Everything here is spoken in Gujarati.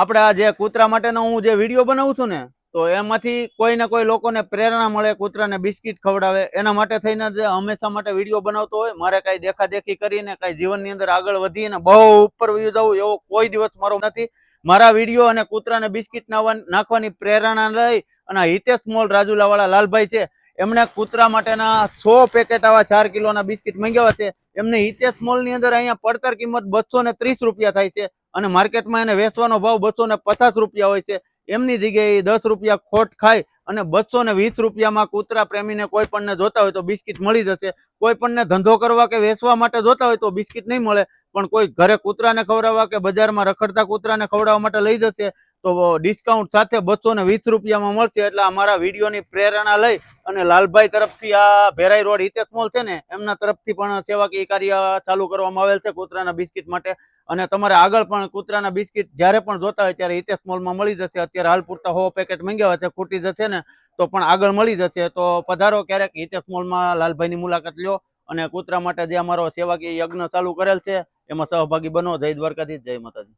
આપણે આ જે કૂતરા માટેનો હું જે વીડિયો બનાવું છું ને, તો એમાંથી કોઈ ને કોઈ લોકોને પ્રેરણા મળે, કૂતરાને બિસ્કિટ ખવડાવે, એના માટે થઈને જ હંમેશા માટે વીડિયો બનાવતો હોય. મારે કાંઈ દેખાદેખી કરીને, કાંઈ જીવનની અંદર આગળ વધીને બહુ ઉપર જવું એવો કોઈ દિવસ મારો નથી. મારા વીડિયો અને કૂતરાને બિસ્કિટ નાખવાની પ્રેરણા લઈ અને હિતેશ મોલ રાજુલાવાળા લાલભાઈ છે એમણે કૂતરા માટેના સો પેકેટ આવા ચાર કિલોના બિસ્કિટ મંગાવ્યા છે. એમને હિતેશ મોલની અંદર અહીંયા પડતર કિંમત બસો ત્રીસ રૂપિયા થાય છે અને માર્કેટમાં એને વેચવાનો ભાવ બસો પચાસ રૂપિયા હોય છે. એમની જગ્યાએ દસ રૂપિયા ખોટ ખાય અને બસો ને વીસ રૂપિયામાં કૂતરા પ્રેમીને કોઈ પણને જોતા હોય તો બિસ્કિટ મળી જશે. કોઈ પણને ધંધો કરવા કે વેચવા માટે જોતા હોય તો બિસ્કિટ નહીં મળે. પણ કોઈ ઘરે કૂતરાને ખવડાવવા કે બજારમાં રખડતા કૂતરાને ખવડાવવા માટે લઈ જશે. તો ડિસ્કાઉન્ટ સાથે બસો ને વીસ રૂપિયામાં મળશે. એટલે અમારા વિડીયોની પ્રેરણા લઈ અને લાલભાઈ તરફથી આ ભેરાઈ રોડ હિતેશ મોલ છે ને, એમના તરફથી પણ સેવાકીય કાર્ય ચાલુ કરવામાં આવેલ છે કૂતરાના બિસ્કિટ માટે. અને તમારે આગળ પણ કૂતરાના બિસ્કિટ જ્યારે પણ જોતા હોય ત્યારે હિતેશ મોલમાં મળી જશે. અત્યારે હાલ પૂરતા હો પેકેટ મંગાવ્યા છે, ખૂટી જશે ને, તો પણ આગળ મળી જશે. તો પધારો ક્યારેક હિતેશ મોલમાં લાલભાઈની મુલાકાત લ્યો અને કૂતરા માટે જે અમારો સેવાકીય યજ્ઞ ચાલુ કરેલ છે, એમાં સહભાગી બનો. જય દ્વારકાથી જય માતાજી.